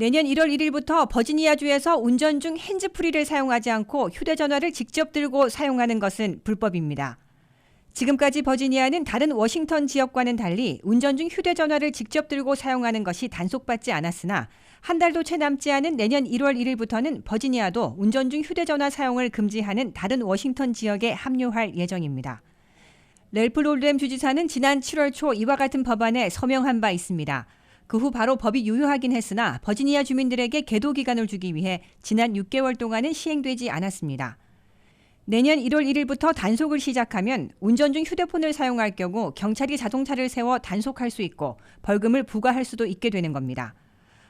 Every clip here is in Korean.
내년 1월 1일부터 버지니아주에서 운전 중 핸즈프리를 사용하지 않고 휴대전화를 직접 들고 사용하는 것은 불법입니다. 지금까지 버지니아는 다른 워싱턴 지역과는 달리 운전 중 휴대전화를 직접 들고 사용하는 것이 단속받지 않았으나 한 달도 채 남지 않은 내년 1월 1일부터는 버지니아도 운전 중 휴대전화 사용을 금지하는 다른 워싱턴 지역에 합류할 예정입니다. 렐프 롤렘 주지사는 지난 7월 초 이와 같은 법안에 서명한 바 있습니다. 그 후 바로 법이 유효하긴 했으나 버지니아 주민들에게 계도 기간을 주기 위해 지난 6개월 동안은 시행되지 않았습니다. 내년 1월 1일부터 단속을 시작하면 운전 중 휴대폰을 사용할 경우 경찰이 자동차를 세워 단속할 수 있고 벌금을 부과할 수도 있게 되는 겁니다.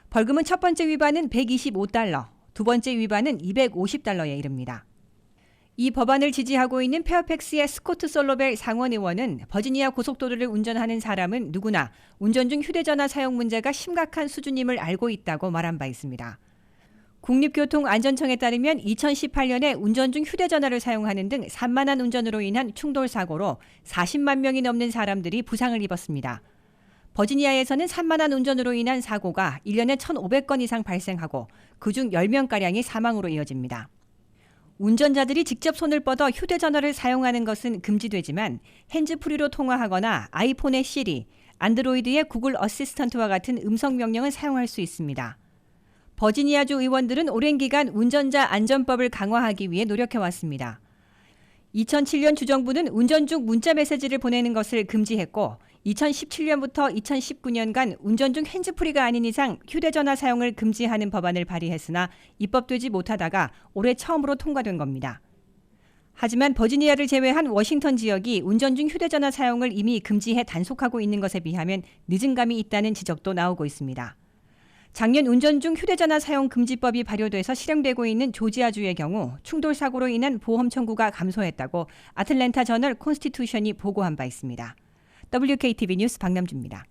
벌금은 첫 번째 위반은 125달러, 두 번째 위반은 250달러에 이릅니다. 이 법안을 지지하고 있는 페어팩스의 스코트 솔로벨 상원 의원은 버지니아 고속도로를 운전하는 사람은 누구나 운전 중 휴대전화 사용 문제가 심각한 수준임을 알고 있다고 말한 바 있습니다. 국립교통안전청에 따르면 2018년에 운전 중 휴대전화를 사용하는 등 산만한 운전으로 인한 충돌 사고로 40만 명이 넘는 사람들이 부상을 입었습니다. 버지니아에서는 산만한 운전으로 인한 사고가 1년에 1,500건 이상 발생하고 그중 10명가량이 사망으로 이어집니다. 운전자들이 직접 손을 뻗어 휴대전화를 사용하는 것은 금지되지만 핸즈프리로 통화하거나 아이폰의 시리, 안드로이드의 구글 어시스턴트와 같은 음성 명령은 사용할 수 있습니다. 버지니아주 의원들은 오랜 기간 운전자 안전법을 강화하기 위해 노력해왔습니다. 2007년 주정부는 운전 중 문자 메시지를 보내는 것을 금지했고 2017년부터 2019년간 운전 중 핸즈프리가 아닌 이상 휴대전화 사용을 금지하는 법안을 발의했으나 입법되지 못하다가 올해 처음으로 통과된 겁니다. 하지만 버지니아를 제외한 워싱턴 지역이 운전 중 휴대전화 사용을 이미 금지해 단속하고 있는 것에 비하면 늦은 감이 있다는 지적도 나오고 있습니다. 작년 운전 중 휴대전화 사용 금지법이 발효돼서 실행되고 있는 조지아주의 경우 충돌 사고로 인한 보험 청구가 감소했다고 아틀랜타 저널 콘스티튜션이 보고한 바 있습니다. WKTV 뉴스 박남주입니다.